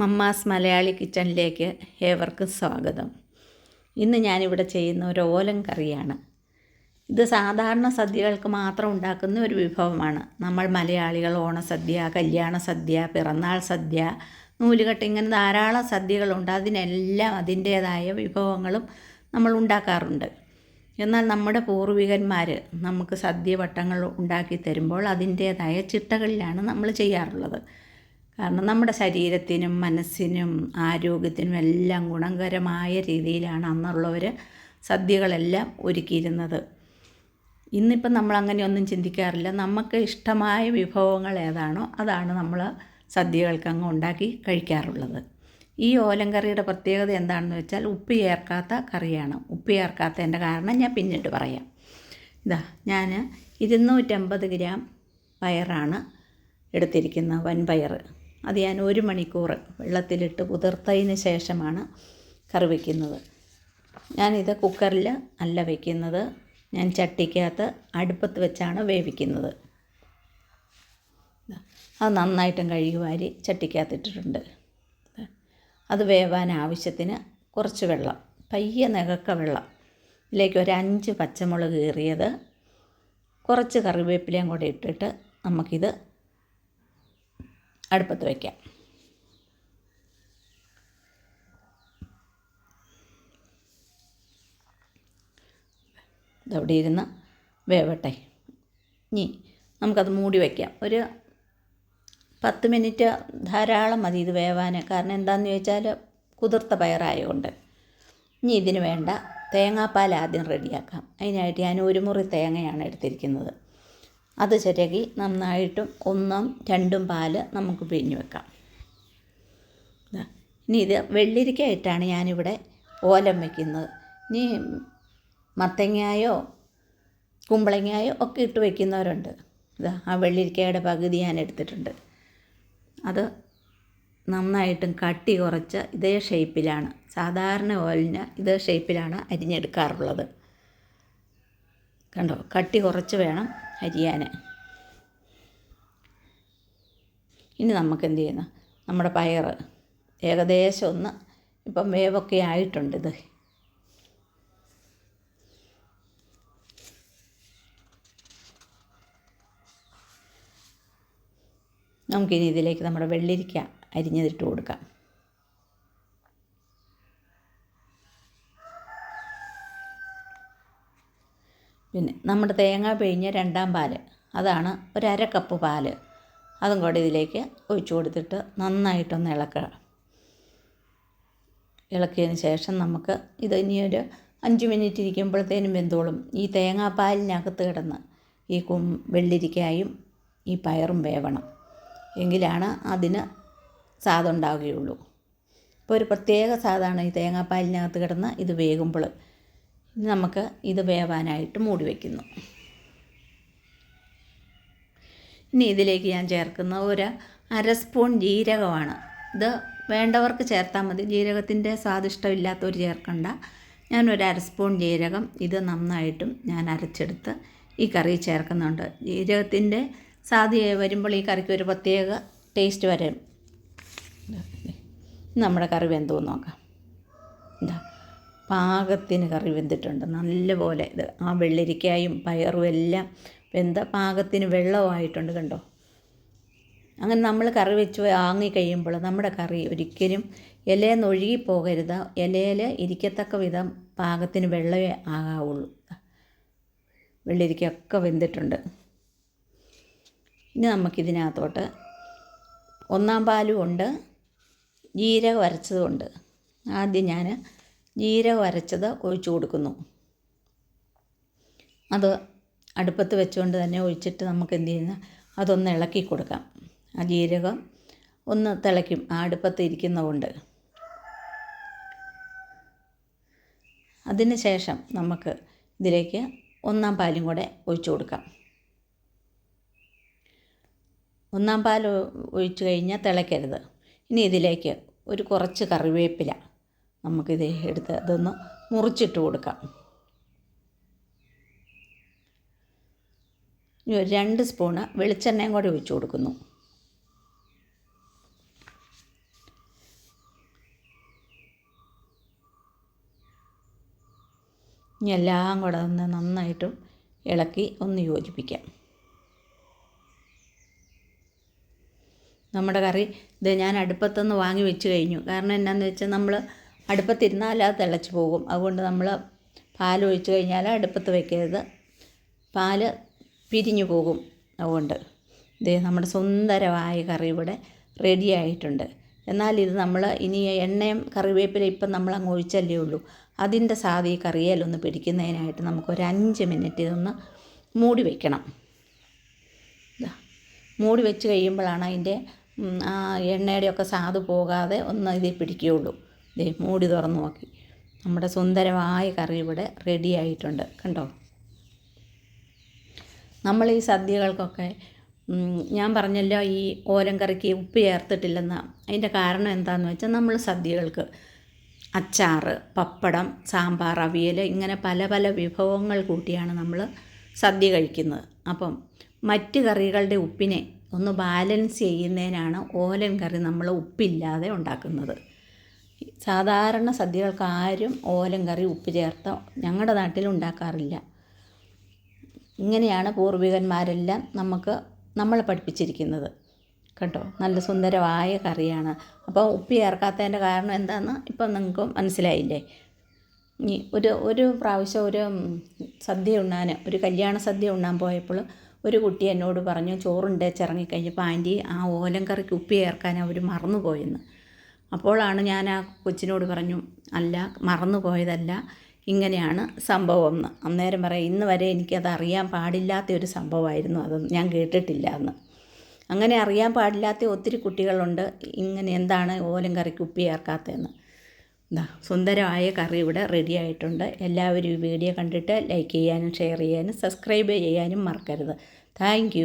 Mamma's Malayali കിച്ചണിലേക്ക് ഏവർക്കും സ്വാഗതം. ഇന്ന് ഞാനിവിടെ ചെയ്യുന്ന ഒരു ഓലൻ കറിയാണ്. ഇത് സാധാരണ സദ്യകൾക്ക് മാത്രം ഉണ്ടാക്കുന്ന ഒരു വിഭവമാണ്. നമ്മൾ മലയാളികൾ ഓണസദ്യ കല്യാണ സദ്യ പിറന്നാൾ സദ്യ നൂലുകെട്ട് ഇങ്ങനെ ധാരാളം സദ്യകളുണ്ട്. അതിനെല്ലാം അതിന്റേതായ വിഭവങ്ങളും നമ്മൾ ഉണ്ടാക്കാറുണ്ട്. എന്നാൽ നമ്മുടെ പൂർവികന്മാർ നമുക്ക് സദ്യ വട്ടങ്ങൾ ഉണ്ടാക്കി തരുമ്പോൾ അതിന്റേതായ ചിട്ടകളിലാണ് നമ്മൾ ചെയ്യാറുള്ളത്. കാരണം നമ്മുടെ ശരീരത്തിനും മനസ്സിനും ആരോഗ്യത്തിനും എല്ലാം ഗുണകരമായ രീതിയിലാണ് അന്നുള്ളവർ സദ്യകളെല്ലാം ഒരുക്കിയിരുന്നത്. ഇന്നിപ്പം നമ്മൾ അങ്ങനെയൊന്നും ചിന്തിക്കാറില്ല. നമുക്ക് ഇഷ്ടമായ വിഭവങ്ങൾ ഏതാണോ അതാണ് നമ്മൾ സദ്യകൾക്ക് അങ്ങ് ഉണ്ടാക്കി കഴിക്കാറുള്ളത്. ഈ ഓലങ്കറിയുടെ പ്രത്യേകത എന്താണെന്ന് വെച്ചാൽ ഉപ്പ് ചേർക്കാത്ത കറിയാണ്. ഉപ്പ് ചേർക്കാത്തതിന്റെ കാരണം ഞാൻ പിന്നീട് പറയാം. ഇതാ ഞാൻ ഇരുന്നൂറ്റമ്പത് ഗ്രാം പയറാണ് എടുത്തിരിക്കുന്നത് വൻപയർ അത് ഞാൻ ഒരു മണിക്കൂർ വെള്ളത്തിലിട്ട് കുതിർത്തതിന് ശേഷമാണ് കറി വയ്ക്കുന്നത് ഞാനിത് കുക്കറിൽ അല്ല വയ്ക്കുന്നത് ഞാൻ ചട്ടിക്കകത്ത് അടുപ്പത്ത് വെച്ചാണ് വേവിക്കുന്നത്. അത് നന്നായിട്ടും കഴുകി വാരി ചട്ടിക്കകത്ത് അത് വേവാൻ ആവശ്യത്തിന് കുറച്ച് വെള്ളം പയ്യെ നികക്ക വെള്ളം. ഇതിലേക്ക് ഒരു അഞ്ച് പച്ചമുളക് കീറിയത് കുറച്ച് കറിവേപ്പിലയും കൂടെ ഇട്ടിട്ട് നമുക്കിത് അടുപ്പത്ത് വയ്ക്കാം ഇതവിടെ ഇരുന്ന് വേവട്ടെ. ഇനി നമുക്കത് മൂടി വയ്ക്കാം ഒരു പത്ത് മിനിറ്റ് ധാരാളം മതി ഇത് വേവാൻ. കാരണം എന്താണെന്ന് ചോദിച്ചാൽ കുതിർത്ത പയറായതുകൊണ്ട് ഇനി ഇതിന് വേണ്ട തേങ്ങാപ്പാൽ ആദ്യം റെഡിയാക്കാം. അതിനായിട്ട് ഞാൻ ഒരു മുറി തേങ്ങയാണ് എടുത്തിരിക്കുന്നത്. അത് ചിരകി നന്നായിട്ടും ഒന്നും രണ്ടും പാൽ നമുക്ക് പിഴിഞ്ഞ് വെക്കാം. ഇനി ഇത് വെള്ളിരിക്കയായിട്ടാണ് ഞാനിവിടെ ഓലം വയ്ക്കുന്നത് ഇനി മത്തങ്ങായോ കുമ്പളങ്ങായോ ഒക്കെ ഇട്ട് വയ്ക്കുന്നവരുണ്ട് ഇതാ ആ വെള്ളിരിക്കയുടെ പകുതി ഞാൻ എടുത്തിട്ടുണ്ട്. അത് നന്നായിട്ടും കട്ടി കുറച്ച് ഇതേ ഷേപ്പിലാണ്. സാധാരണ ഓലിന് ഇതേ ഷേപ്പിലാണ് അരിഞ്ഞെടുക്കാറുള്ളത്. കണ്ടോ കട്ടി കുറച്ച് വേണം. അരിയാൻ ഇനി നമുക്ക് എന്ത് ചെയ്യുന്നു? നമ്മുടെ പയർ ഏകദേശം ഒന്ന് ഇപ്പം വേവൊക്കെ ആയിട്ടുണ്ട് ഇത്. നമുക്കിനി ഇതിലേക്ക് നമ്മുടെ വെള്ളിരിക്ക അരിഞ്ഞതിട്ട് കൊടുക്കാം. പിന്നെ നമ്മുടെ തേങ്ങ പിഴിഞ്ഞ രണ്ടാം പാൽ അതാണ് ഒരു അര കപ്പ് പാൽ അതും കൂടെ ഇതിലേക്ക് ഒഴിച്ചു കൊടുത്തിട്ട് നന്നായിട്ടൊന്ന് ഇളക്കുക. ഇളക്കിയതിന് ശേഷം നമുക്ക് ഇത് ഇനിയൊരു അഞ്ച് മിനിറ്റ് ഇരിക്കുമ്പോഴത്തേനും വെന്തോളും. ഈ തേങ്ങാപ്പാലിനകത്ത് കിടന്ന് ഈ കും വെള്ളിരിക്കായും ഈ പയറും വേവണം. എങ്കിലാണ് അതിന് സ്വാദുണ്ടാവുകയുള്ളൂ ഇപ്പോൾ ഒരു പ്രത്യേക സാധാണ് ഈ തേങ്ങാപ്പാലിനകത്ത് കിടന്ന് ഇത് വേകുമ്പോൾ. ഇനി നമുക്ക് ഇത് വേവാനായിട്ട് മൂടി വയ്ക്കുന്നു ഇനി ഇതിലേക്ക് ഞാൻ ചേർക്കുന്ന ഒരു അര സ്പൂൺ ജീരകമാണ്. ഇത് വേണ്ടവർക്ക് ചേർത്താൽ മതി. ജീരകത്തിന്റെ സ്വാദിഷ്ടമില്ലാത്തവർ ചേർക്കണ്ട. ഞാനൊരു അര സ്പൂൺ ജീരകം ഇത് നന്നായിട്ടും ഞാൻ അരച്ചെടുത്ത് ഈ കറി ചേർക്കുന്നുണ്ട്. ജീരകത്തിന്റെ സാധ്യ വരുമ്പോൾ ഈ കറിക്ക് ഒരു പ്രത്യേക ടേസ്റ്റ് വരും. നമ്മുടെ കറി വെന്തോ നോക്കാം. എന്താ പാകത്തിന് കറി വെന്തിട്ടുണ്ട്. നല്ലപോലെ ഇത് ആ വെള്ളരിക്കായും പയറും എല്ലാം വെന്ത പാകത്തിന് വെള്ളമായിട്ടുണ്ട് കണ്ടോ? അങ്ങനെ നമ്മൾ കറി വെച്ച് വാങ്ങി കഴിയുമ്പോൾ നമ്മുടെ കറി ഒരിക്കലും ഇലയെന്ന് ഒഴുകി പോകരുത്. ഇലയിൽ ഇരിക്കത്തക്ക വിധം പാകത്തിന് വെള്ളമേ ആകാവുള്ളൂ. വെള്ളരിക്കൊക്കെ വെന്തിട്ടുണ്ട്. ഇനി നമുക്കിതിനകത്തോട്ട് ഒന്നാം പാലും ഉണ്ട്. ജീരകം അരച്ചതുമുണ്ട് ആദ്യം ഞാൻ ജീരകം അരച്ചത് ഒഴിച്ചു കൊടുക്കുന്നു. അത് അടുപ്പത്ത് വെച്ചുകൊണ്ട് തന്നെ ഒഴിച്ചിട്ട് നമുക്ക് എന്ത് ചെയ്യുന്ന അതൊന്ന് ഇളക്കി കൊടുക്കാം. ആ ജീരകം ഒന്ന് തിളയ്ക്കും. ആ അടുപ്പത്ത് ഇരിക്കുന്നതുകൊണ്ട്. അതിന് ശേഷം നമുക്ക് ഇതിലേക്ക് ഒന്നാം പാലും കൂടെ ഒഴിച്ചു കൊടുക്കാം. ഒന്നാം പാൽ ഒഴിച്ചു കഴിഞ്ഞാൽ തിളയ്ക്കരുത്. ഇനി ഇതിലേക്ക് ഒരു കുറച്ച് കറിവേപ്പില നമുക്കിത് എടുത്ത് അതൊന്ന് മുറിച്ചിട്ട് കൊടുക്കാം. രണ്ട് സ്പൂണ് വെളിച്ചെണ്ണയും കൂടി ഒഴിച്ചു കൊടുക്കുന്നു. ഇനി എല്ലാം കൂടെ ഒന്ന് നന്നായിട്ടും ഇളക്കി ഒന്ന് യോജിപ്പിക്കാം. നമ്മുടെ കറി ഇത് ഞാൻ അടുപ്പത്തുനിന്ന് വാങ്ങി വെച്ച് കഴിഞ്ഞു. കാരണം എന്നാന്ന് വെച്ചാൽ നമ്മൾ അടുപ്പത്തിരുന്നാൽ അത് തിളച്ച് പോകും. അതുകൊണ്ട് നമ്മൾ പാൽ ഒഴിച്ച് കഴിഞ്ഞാൽ അടുപ്പത്ത് വെക്കരുത്. പാൽ പിരിഞ്ഞു പോകും. അതുകൊണ്ട് ഇത് നമ്മുടെ സുന്ദരമായ കറി ഇവിടെ റെഡി ആയിട്ടുണ്ട്. എന്നാൽ ഇത് നമ്മൾ ഇനി എണ്ണയും കറിവേപ്പില ഇപ്പം നമ്മൾ അങ്ങ് ഒഴിച്ചല്ലേ ഉള്ളൂ. അതിന്റെ സാധ ഈ കറിയേലൊന്ന് പിടിക്കുന്നതിനായിട്ട് നമുക്കൊരു അഞ്ച് മിനിറ്റ് ഇതൊന്ന് മൂടി വയ്ക്കണം മൂടി വെച്ച് കഴിയുമ്പോഴാണ് അതിന്റെ എണ്ണയുടെയൊക്കെ സ്വാദ് പോകാതെ ഒന്ന് ഇതിൽ പിടിക്കുകയുള്ളൂ. ദേ മൂടി തുറന്ന് നോക്കി. നമ്മുടെ സുന്ദരമായ കറി ഇവിടെ റെഡി ആയിട്ടുണ്ട്. കണ്ടോ? നമ്മൾ ഈ സദ്യകൾക്കൊക്കെ ഞാൻ പറഞ്ഞല്ലോ ഈ ഓലം കറിക്ക് ഉപ്പ് ചേർത്തിട്ടില്ലെന്ന. അതിന്റെ കാരണം എന്താണെന്ന് വെച്ചാൽ നമ്മൾ സദ്യകൾക്ക് അച്ചാർ പപ്പടം സാമ്പാർ അവിയൽ ഇങ്ങനെ പല പല വിഭവങ്ങൾ കൂട്ടിയാണ് നമ്മൾ സദ്യ കഴിക്കുന്നത്. അപ്പം മറ്റ് കറികളുടെ ഉപ്പിനെ ഒന്ന് ബാലൻസ് ചെയ്യുന്നതിനാണ് ഓലൻ കറി നമ്മൾ ഉപ്പില്ലാതെ ഉണ്ടാക്കുന്നത്. സാധാരണ സദ്യകൾക്ക് ആരും ഓലൻ കറി ഉപ്പ് ചേർത്ത ഞങ്ങളുടെ നാട്ടിൽ ഉണ്ടാക്കാറില്ല. ഇങ്ങനെയാണ് പൂർവികന്മാരെല്ലാം നമുക്ക് നമ്മളെ പഠിപ്പിച്ചിരിക്കുന്നത്. കേട്ടോ? നല്ല സുന്ദരമായ കറിയാണ്. അപ്പോൾ ഉപ്പ് ചേർക്കാത്തതിന്റെ കാരണം എന്താണെന്ന് ഇപ്പം നിങ്ങൾക്ക് മനസ്സിലായില്ലേ? ഇനി ഒരു ഒരു പ്രാവശ്യം ഒരു സദ്യ ഉണ്ണാൻ ഒരു കല്യാണ സദ്യ ഉണ്ണാൻ പോയപ്പോൾ ഒരു കുട്ടി എന്നോട് പറഞ്ഞു ചോറുണ്ട് ചിറങ്ങിക്കഴിഞ്ഞപ്പോൾ ആന്റി ആ ഓലം കറിക്ക് ഉപ്പ് ചേർക്കാൻ അവർ മറന്നുപോയെന്ന്. അപ്പോഴാണ് ഞാൻ ആ കൊച്ചിനോട് പറഞ്ഞു അല്ല മറന്നു പോയതല്ല ഇങ്ങനെയാണ് സംഭവം എന്ന് അന്നേരം പറയാം ഇന്ന് വരെ എനിക്കത് അറിയാൻ പാടില്ലാത്ത ഒരു സംഭവമായിരുന്നു അത് ഞാൻ കേട്ടിട്ടില്ല എന്ന്. അങ്ങനെ അറിയാൻ പാടില്ലാത്ത ഒത്തിരി കുട്ടികളുണ്ട് ഇങ്ങനെ എന്താണ് ഓലം കറിക്ക് ഉപ്പി ചേർക്കാത്തതെന്ന്. എന്താ സുന്ദരമായ കറി ഇവിടെ റെഡി ആയിട്ടുണ്ട്. എല്ലാവരും ഈ വീഡിയോ കണ്ടിട്ട് ലൈക്ക് ചെയ്യാനും ഷെയർ ചെയ്യാനും സബ്സ്ക്രൈബ് ചെയ്യാനും മറക്കരുത്. താങ്ക്